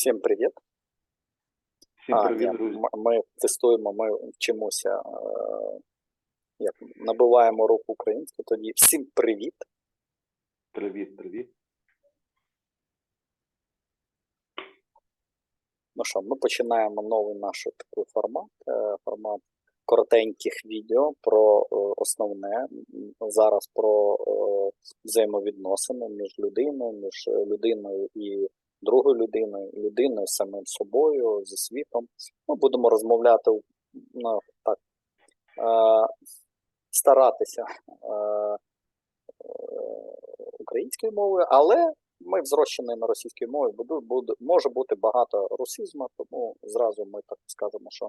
Всім привіт. Всім привіт, друзі. Ми тестуємо, ми вчимося, як набиваємо руку українську. Тоді всім привіт. Привіт, привіт. Ну що, ми починаємо новий наш такий формат. е, Формат коротеньких відео про е, основне. Зараз про е, взаємовідносини між людиною, між людиною і другою людиною, людиною самим собою, зі світом. Ми будемо розмовляти ну, так, е, старатися е, е, українською мовою, але ми взрощені на російській мові, буде, може бути багато русизму, тому зразу ми так скажемо, що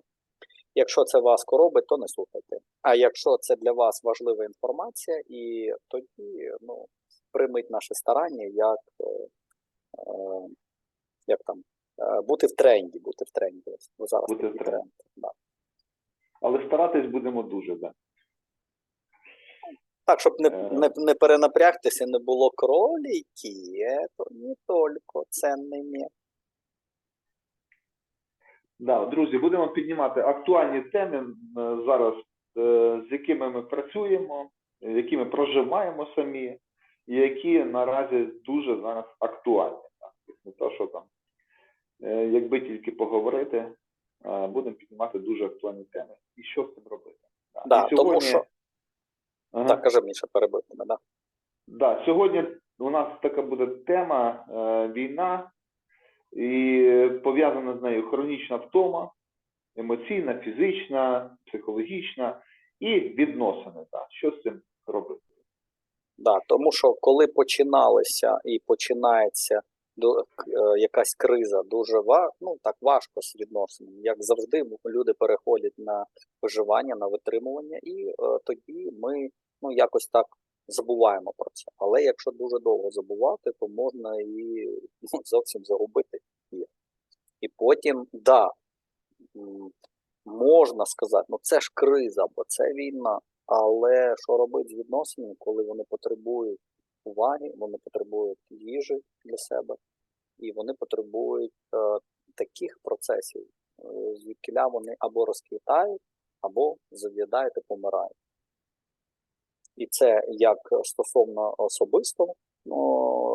якщо це вас коробить, то не слухайте. А якщо це для вас важлива інформація, і тоді ну, прийміть наше старання, як, е, як там, е, бути в тренді, бути в тренді. Ось Зараз Бути в тренді. тренд. Да. Але старатись будемо дуже, да. Так, щоб не, Е. не, не перенапрягтися, не було кролики, то не тільки цінними. Да, друзі, будемо піднімати актуальні теми е, зараз, е, з якими ми працюємо, е, які ми проживаємо самі, і які наразі дуже зараз актуальні. Так? Не то, що там, е, якби тільки поговорити, е, будемо піднімати дуже актуальні теми. І що з цим робити? Да. І тому що- Ага. Так, каже Міша, перебив мене, да. Да, сьогодні у нас така буде тема е, війна, і пов'язана з нею хронічна втома, емоційна, фізична, психологічна і відносини. Да. Що з цим робити? Да, тому що коли починалися і починається до, е, якась криза, дуже ва, ну, так важко з відносинами. Як завжди, люди переходять на виживання, на витримування, і е, тоді ми ну, якось так забуваємо про це. Але якщо дуже довго забувати, то можна і ну, зовсім загубити їх. І потім, да, можна сказати, ну це ж криза, бо це війна. Але що робити з відносинами, коли вони потребують уваги, вони потребують їжі для себе, і вони потребують е, таких процесів, е, звідкиля вони або розквітають, або зав'ядають і помирають. І це як стосовно особисто ну,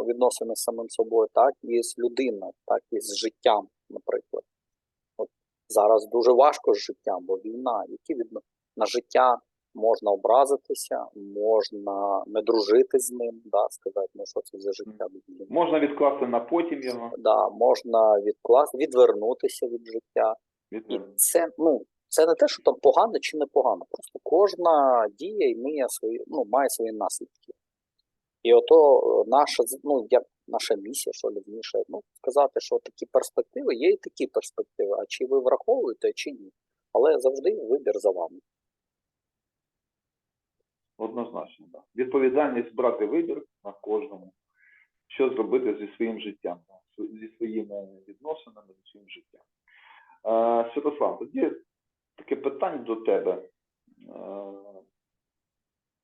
відносини з самим собою, так і з людиною, так і з життям, наприклад. От зараз дуже важко з життям, бо війна, які відно... на життя можна образитися, можна не дружити з ним, да, сказати, ну що це за життя. Можна відкласти на потім його. Да, можна відкласти, відвернутися від життя. І це, ну, це не те, що там погано чи не погано. Просто кожна дія має свої, ну, має свої наслідки. І ото е, наша, ну, як наша місія, що вірніше, ну, сказати, що такі перспективи, є і такі перспективи, а чи ви враховуєте, чи ні. Але завжди вибір за вами. Однозначно, да. Відповідальність брати вибір на кожному, що зробити зі своїм життям, зі своїми відносинами, зі своїм життям. Святослав, тоді таке питання до тебе.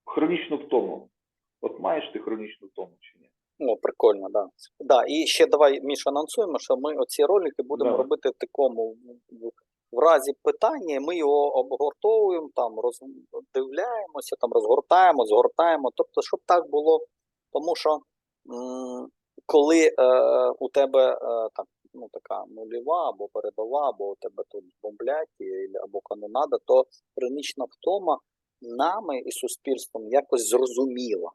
Хронічну втому. От маєш ти хронічну втому чи ні? Ну, прикольно, да. Да, і ще давай, Міш, анонсуємо, що ми оці ролики будемо Да. робити в такому в- разі питання, ми його обгортовуємо, там роздивляємося, там розгортаємо, згортаємо. Тобто, щоб так було, тому що м, коли е, у тебе е, там, ну, така нульова або передова, або у тебе тут бомблять, або канонада, то хронічна втома нами і суспільством якось зрозуміла.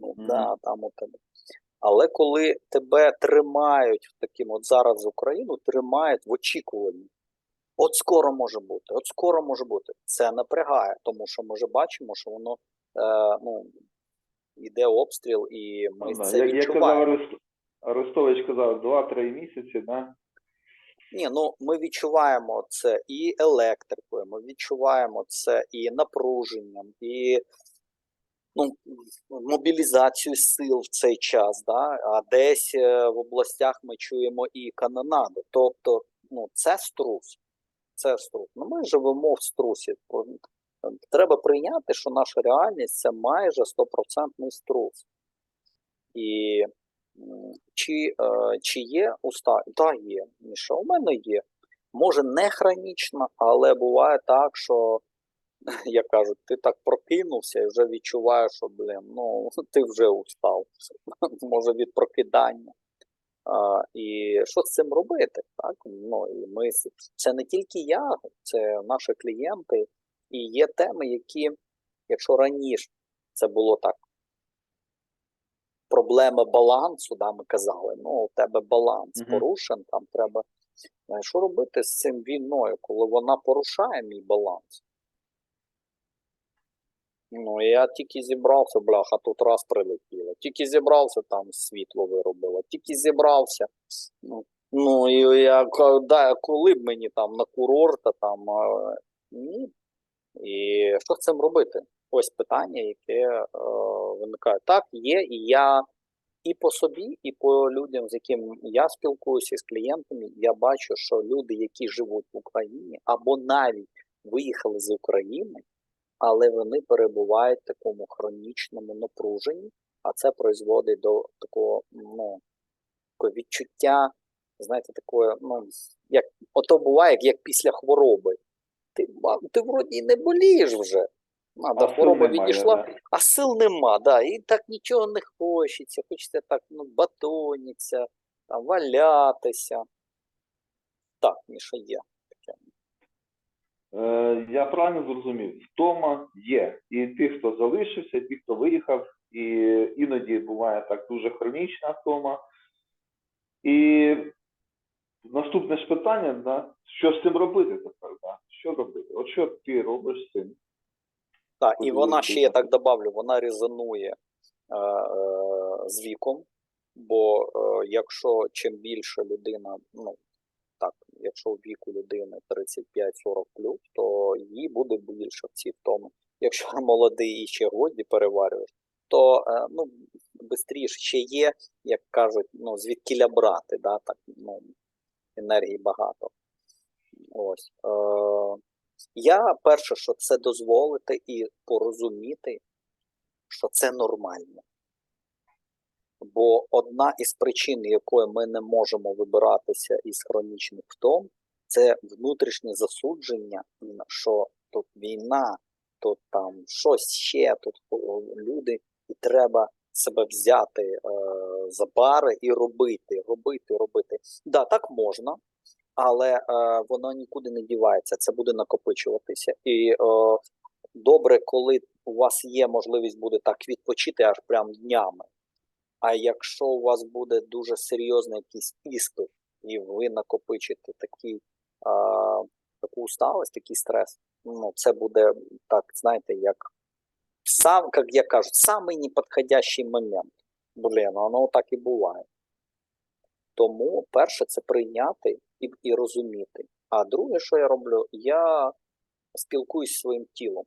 Ну, Мгм. да, там у тебе. Але коли тебе тримають таким, от зараз Україну тримають в очікуванні. От скоро може бути, от скоро може бути. Це напрягає, тому що ми вже бачимо, що воно е, ну, йде обстріл, і ми Ну, це Як, як казав відчуваємо. Арест... Арестович казав, 2-3 місяці, да? Ні, ну ми відчуваємо це і електрикою, ми відчуваємо це і напруженням, і ну, мобілізацію сил в цей час, да? а десь е, в областях ми чуємо і канонаду. Тобто, ну, це струс. Це струс. Ну, ми живемо в струсі. Треба прийняти, що наша реальність це майже стопроцентний струс. І Чи, е, чи є уста? Так, є. Міша, у мене є. Може, не хронічно, але буває так, що, як кажуть, ти так прокинувся і вже відчуваєш, що, блін, ну, ти вже устав. Може, від прокидання. А, і що з цим робити? Так? Ну, і ми, це не тільки я, це наші клієнти. І є теми, які, якщо раніше це було так, проблема балансу, да, ми казали, ну, у тебе баланс Мгм. порушен, там треба. Що робити з цим війною, коли вона порушає мій баланс? Ну, я тільки зібрався, бляха, тут раз прилетіло. Тільки зібрався, там світло виробило, тільки зібрався. Ну, ну і я да, коли б мені там на курорт, там ні. І що з цим робити? Ось питання, яке е, виникає. Так, є, і я і по собі, і по людям, з якими я спілкуюся, з клієнтами, я бачу, що люди, які живуть в Україні, або навіть виїхали з України, але вони перебувають в такому хронічному напруженні, а це призводить до такого ну, такого відчуття, знаєте, такої, ну, як ото буває, як, після хвороби. Ти, ти вроді не болієш вже. А, до А хвороба відійшла, да. а сил нема, да, і так нічого не хочеться, хочеться так ну, батоніться, там, валятися. Так, Міша, є. Е, я правильно зрозумів, втома є. І ті, хто залишився, і ті, хто виїхав, і іноді буває так дуже хронічна втома. І наступне ж питання, да, що з цим робити тепер? Да? Що робити? От що ти робиш з цим? Так, і вона ще, я так добавлю, вона резонує е, е, з віком, бо е, якщо чим більше людина, ну якщо у віку людини 35-40 плюс, то їй буде більше в цій втоми. Якщо молодий і ще годі переварюєш, то е, ну, швидше ще є, як кажуть, ну, звідкіля брати, да, так, ну, енергії багато. Ось. Е, я перше, що це дозволити і порозуміти, що це нормально. Бо одна із причин, якої ми не можемо вибиратися із хронічних втом, це внутрішнє засудження, що тут війна, тут там щось ще, тут люди, і треба себе взяти е, за бари і робити, робити, робити. Да, так можна, але е, воно нікуди не дівається, це буде накопичуватися. І е, добре, коли у вас є можливість буде так відпочити аж прям днями. А якщо у вас буде дуже серйозний якийсь іспит, і ви накопичите такий, а, таку усталость, такий стрес, ну це буде так, знаєте, як сам, як я кажу, самий неподходящий момент. Блін, воно так і буває. Тому перше це прийняти і, і розуміти. А друге, що я роблю, я спілкуюсь зі своїм тілом,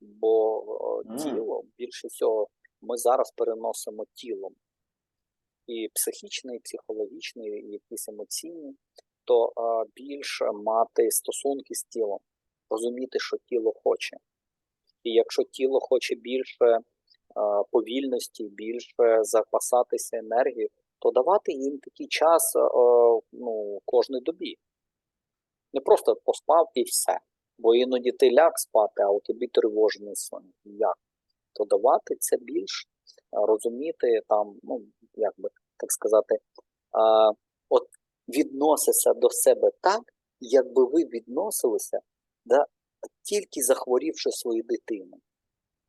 бо Мгм. тіло більше всього ми зараз переносимо тілом. І психічний, і психологічний, і якісь емоційні, то більше мати стосунки з тілом, розуміти, що тіло хоче. І якщо тіло хоче більше повільності, більше запасатися енергією, то давати їм такий час ну, кожної добі. Не просто поспав і все. Бо іноді ти ляг спати, а у тобі тривожний сон. Як? То давати це більш розуміти там, ну, як би так сказати, а, от відносися до себе так, якби ви відносилися, да, тільки захворівши свою дитину.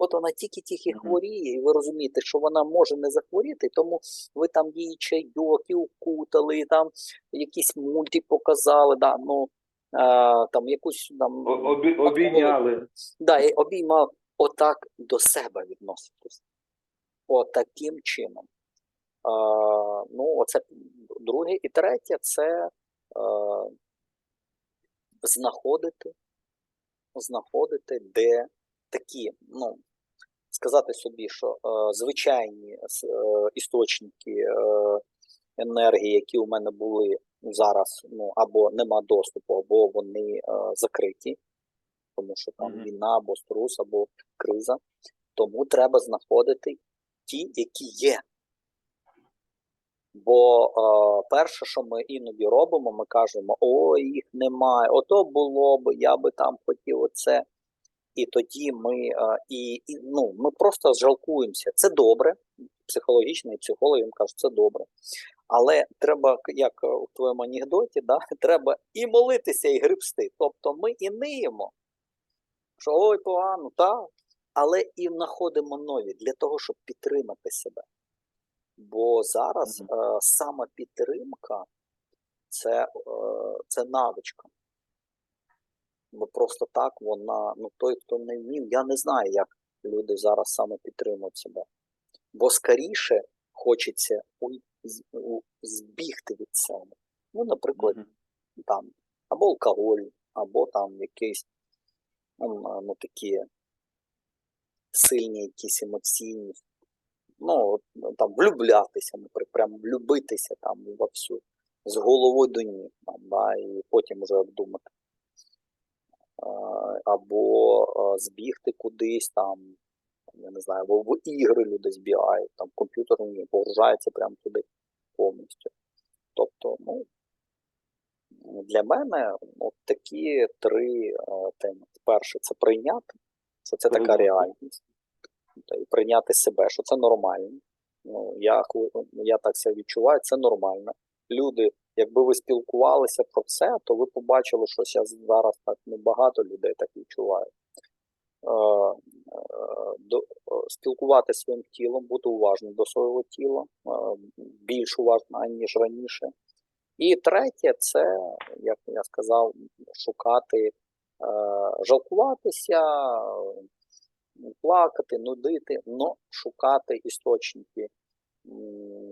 От вона тільки-тільки хворіє, і ви розумієте, що вона може не захворіти, тому ви там їй чайок і укутали, і там якийсь мультик показали, да, ну, а, там якусь там обі- Обійняли. Да, і обіймав отак до себе відноситись. От таким чином. А, ну, оце друге. І третє це а, знаходити, знаходити, де такі, ну, сказати собі, що е, звичайні е, істочники е, енергії, які у мене були зараз, ну, або нема доступу, або вони е, закриті, тому що там Мгм. війна, або струс, або криза. Тому треба знаходити ті, які є. Бо е, перше, що ми іноді робимо, ми кажемо: ой, їх немає, ото було б, я би там хотів оце. І тоді ми, е, і, і, ну, ми просто жалкуємося. Це добре. Психологічний психолог їм кажуть, це добре. Але треба, як е, у твоєму анекдоті, да, треба і молитися, і грибсти. Тобто ми і ниємо, що ой, погано, так, але і знаходимо нові для того, щоб підтримати себе. Бо зараз Мгм. е, саме підтримка це, е, це навичка. Бо просто так вона, ну той, хто не вмів, я не знаю, як люди зараз саме підтримують себе. Бо скоріше хочеться з- у- збігти від себе. Ну, наприклад, Мгм. там або алкоголь, або там якісь ну, ну, такі сильні, якісь емоційні. Ну, от, там влюблятися, наприклад, прям влюбитися там во всю, з головою до ніг, там, да, і потім вже обдумати. Або збігти кудись там, я не знаю, або в ігри люди збігають, там комп'ютерні погружаються прямо туди повністю. Тобто, ну, для мене от такі три теми. Перше, це прийняти, що це така реальність. Й прийняти себе, що це нормально. Ну, я, я так себе відчуваю, це нормально. Люди, якби ви спілкувалися про це, то ви побачили, що зараз, зараз так небагато людей так відчувають. Е, е, до, спілкуватися своїм тілом, бути уважним до свого тіла, е, більш уважним, ніж раніше. І третє, це, як я сказав, шукати, е, жалкуватися, плакати, нудити, но шукати істочники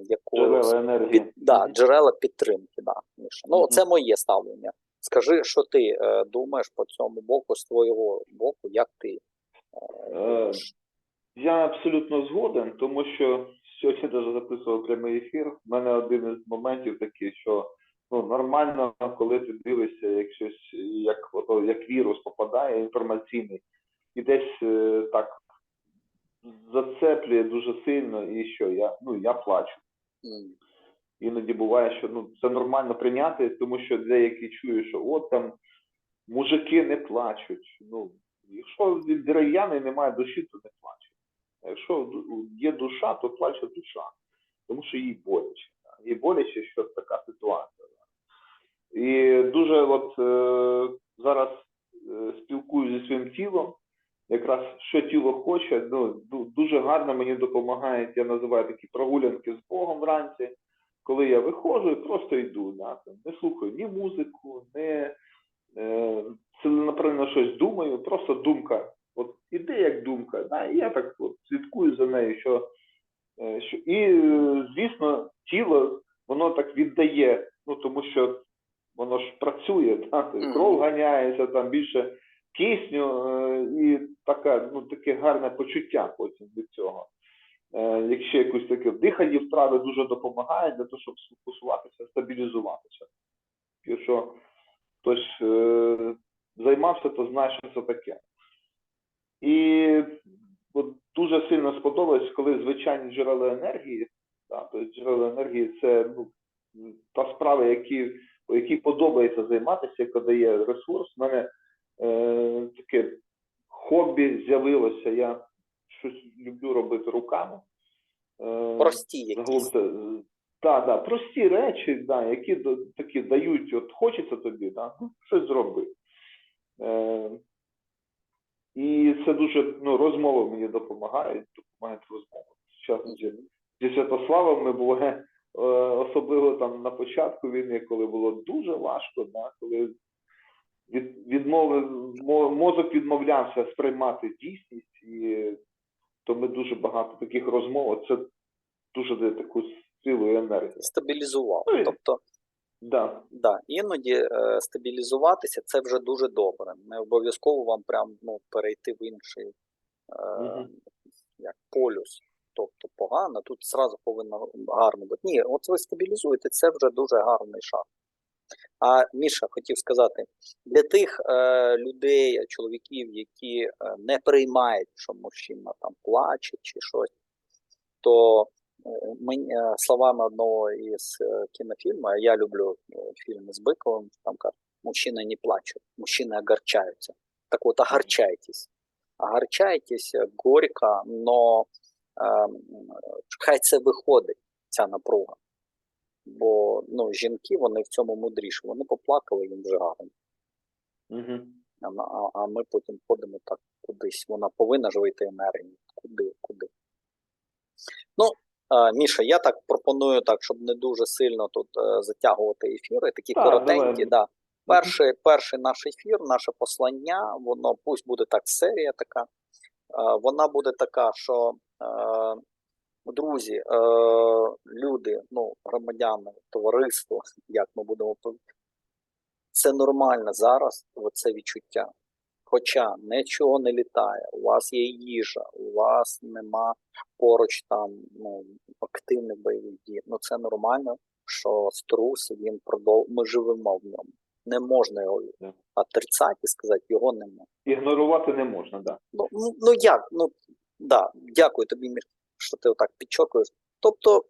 якогось Джерела під, да, джерела підтримки. Да, Міша. Ну, Мгм. це моє ставлення. Скажи, що ти е, думаєш по цьому боку, з твого боку, як ти е, Е. Я абсолютно згоден, тому що сьогодні даже записував прямий ефір. У мене один із моментів такий, що ну нормально, коли ти дивишся, як щось як як вірус попадає інформаційний, і десь е, так зацеплює дуже сильно, і що я ну я плачу. М, Іноді буває, що ну це нормально прийняти, тому що деякі чують, що от там мужики не плачуть. Ну, якщо раяни немає душі, то не плаче. А якщо є душа, то плаче душа. Тому що їй боляче. Їй боляче, що така ситуація. І дуже от е, зараз е, спілкуюся зі своїм тілом. Якраз що тіло хоче, ну дуже гарно мені допомагають, я називаю такі прогулянки з Богом вранці, коли я виходжу і просто йду. Да, там, не слухаю ні музику, не е, ціленаправленно щось думаю, просто думка. От іде як думка, да, і я так от слідкую за нею, що, е, що і е, звісно, тіло воно так віддає, ну тому що воно ж працює, да, кров ганяється, там більше кисню е, і така, ну, таке гарне почуття потім від цього. Е, якщо якусь таке дихання вправи дуже допомагає для того, щоб сфокусуватися, стабілізуватися. Якщо хтось е, займався, то знає, що це таке. І от дуже сильно сподобалось, коли звичайні джерела енергії, да, тобто джерела енергії це ну, та справа, які, якій подобається займатися, яка дає ресурс. У мене е, таке хобі з'явилося. Я щось люблю робити руками. Е, Прості якісь. е, да, прості речі, да, які такі дають, от хочеться тобі, да, ну, щось зроби. Е, і це дуже ну, розмови мені допомагають, допомагають розмови. Зараз зі Святославом ми були е, особливо там на початку війни, коли було дуже важко, да, коли від, відмови, мозок відмовлявся сприймати дійсність, і то ми дуже багато таких розмов. Це дуже дає таку силу і енергію. Стабілізував. Ну, Тобто, Да. да, іноді е, стабілізуватися це вже дуже добре. Не обов'язково вам прям ну, перейти в інший е, Мгм. як полюс. Тобто погано, тут зразу повинно гарно бути. Ні, от ви стабілізуєте, це вже дуже гарний шаг. А Міша хотів сказати, для тих е, людей, чоловіків, які е, не приймають, що мужчина там плаче чи щось, то е, мені, е, словами одного із е, кінофільму, а я люблю е, фільми з Биковим, там кажуть, мужчини не плачуть, мужчини огорчаються. Так от, огорчайтесь. Огорчайтесь горько, но е, хай це виходить, ця напруга. Бо ну, жінки вони в цьому мудріші, вони поплакали їм вже гарно. Угу. А, а, а ми потім ходимо так кудись. Вона повинна ж вийти енергію. Куди, куди. Ну, е, Міша, я так пропоную, так, щоб не дуже сильно тут е, затягувати ефіри, такі Так, коротенькі. Да. Перший, перший наш ефір, наше послання, воно пусть буде так серія така. Е, вона буде така, що е, друзі, е, люди, ну, громадяни, товариство, як ми будемо це нормально зараз, це відчуття. Хоча нічого не літає, у вас є їжа, у вас нема поруч там ну, активних бойових дій. Ну це нормально, що струс він продов... Ми живемо в ньому. Не можна його Так. отрицати і сказати, його нема. Ігнорувати не можна, да. Ну, ну, ну як? Ну да, дякую тобі, Міш, що ти отак підчокуєш. Тобто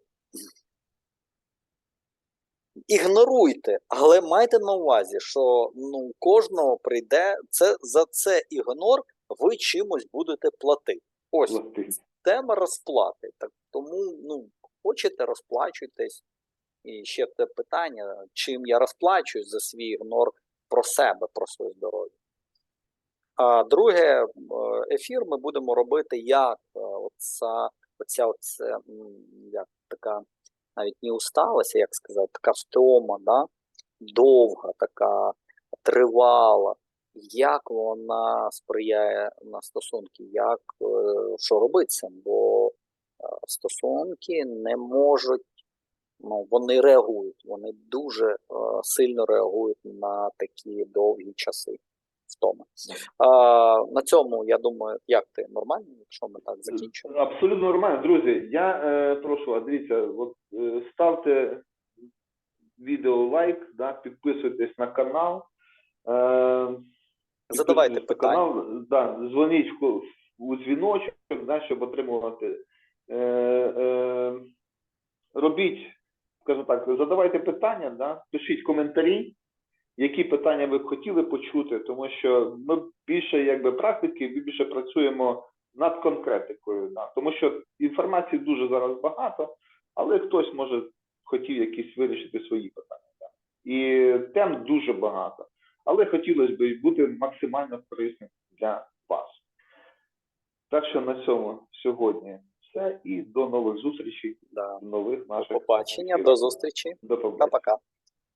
ігноруйте, але майте на увазі, що ну, кожного прийде це за це ігнор, ви чимось будете платити. Ось Власти. тема розплати. Так тому, ну, хочете, розплачуйтесь. І ще те питання, чим я розплачуюсь за свій ігнор про себе, про своє здоров'я. А друге, е, ефір ми будемо робити як е, оця, оця оце, як така, навіть не усталася, як сказати, така втома, да? довга, така тривала. Як вона сприяє на стосунки, як е, що робити з? Бо е, стосунки не можуть, ну вони реагують, вони дуже е, сильно реагують на такі довгі часи втоми. А, на цьому я думаю, як ти нормально, якщо ми так закінчимо? Абсолютно нормально. Друзі, я е, прошу, а дивіться, от, е, ставте відео лайк, да, підписуйтесь на канал. Е, Задавайте питання. Канал, да, дзвоніть у дзвіночок, да, щоб отримувати. Е, е, робіть, скажімо так, задавайте питання, да, пишіть коментарі, які питання ви б хотіли почути, тому що ми більше якби практики, ми більше працюємо над конкретикою. Да. Тому що інформації дуже зараз багато, але хтось може хотів якісь вирішити свої питання. Да. І тем дуже багато. Але хотілося б бути максимально корисним для вас. Так що на цьому сьогодні все і до нових зустрічей Да. нових наших побачення, до зустрічі. До побачення. Пока-пока.